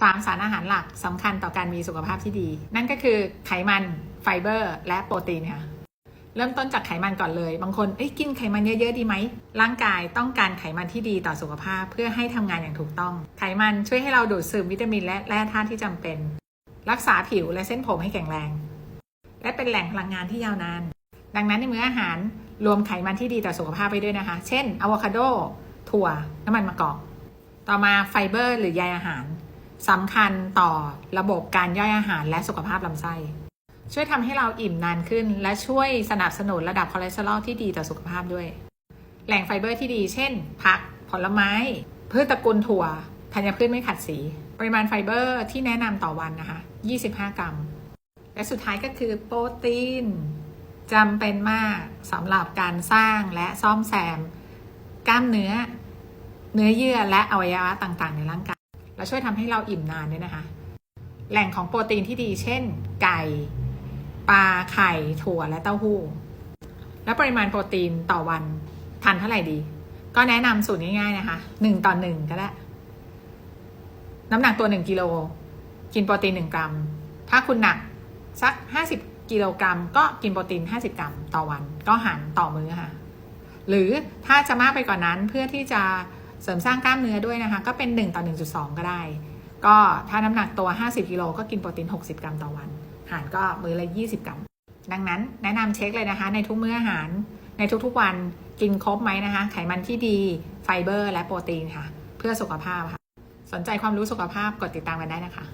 สามสารอาหารหลักสำคัญต่อการมีสุขภาพที่ดี นั่นก็คือไขมัน ไฟเบอร์ และโปรตีนค่ะ เริ่มต้นจากไขมันก่อนเลย บางคนกินไขมันเยอะๆดีไหม ร่างกายต้องการไขมันที่ดีต่อสุขภาพเพื่อให้ทำงานอย่างถูกต้อง ไขมันช่วยให้เราดูดซึมวิตามินและแร่ธาตุที่จำเป็น รักษาผิวและเส้นผมให้แข็งแรง และเป็นแหล่งพลังงานที่ยาวนาน ดังนั้นในมื้ออาหารรวมไขมันที่ดีต่อสุขภาพไปด้วยนะคะ เช่นอะโวคาโด ถั่ว น้ำมันมะกอก ต่อมาไฟเบอร์ หรือใยอาหาร สำคัญต่อระบบการย่อยอาหารและสุขภาพลำไส้ ช่วยทำให้เราอิ่มนานขึ้น และช่วยสนับสนุนระดับคอเลสเตอรอลที่ดีต่อสุขภาพด้วย แหล่งไฟเบอร์ที่ดี เช่น ผัก ผลไม้ พืชตระกูลถั่วธัญพืชไม่ขัดสี ปริมาณไฟเบอร์ที่แนะนำต่อวันนะคะ 25 กรัม และสุดท้ายก็คือโปรตีนจำเป็นมากสำหรับการสร้างและซ่อมแซม กล้ามเนื้อ เนื้อเยื่อและอวัยวะต่างๆ ในร่างกาย และช่วยทำให้เราอิ่มนานด้วยนะคะ แหล่งของโปรตีนที่ดีเช่น ไก่ปลาไข่ถั่วและเต้าหู้ และปริมาณโปรตีนต่อวันทานเท่าไหร่ดี ก็แนะนำสูตรง่ายๆนะคะหนึ่งต่อหนึ่งก็ได้น้ำหนักตัวหนึ่งกิโลกินโปรตีนหนึ่งกรัม ถ้าคุณหนักสักห้าสิบกิโลกรัม ก็กินโปรตีนห้าสิบกรัมต่อวัน ก็หารต่อมื้อค่ะ หรือถ้าจะมากไปกว่านนั้นเพื่อที่จะ เสริมสร้างกล้ามเนื้อด้วยนะคะ ก็เป็น 1 ต่อ 1.2 ก็ได้ ก็ถ้าน้ำหนักตัว 50กิโลก็กินโปรตีน 60 กรัมต่อวัน หารก็มื้อละ 20 กรัม ดังนั้นแนะนำเช็คเลยนะคะ ในทุกมื้ออาหาร ในทุกๆวันกินครบไหมนะคะ ไขมันที่ดีไฟเบอร์ และโปรตีนค่ะ เพื่อสุขภาพค่ะ สนใจความรู้สุขภาพกดติดตามกันได้นะคะ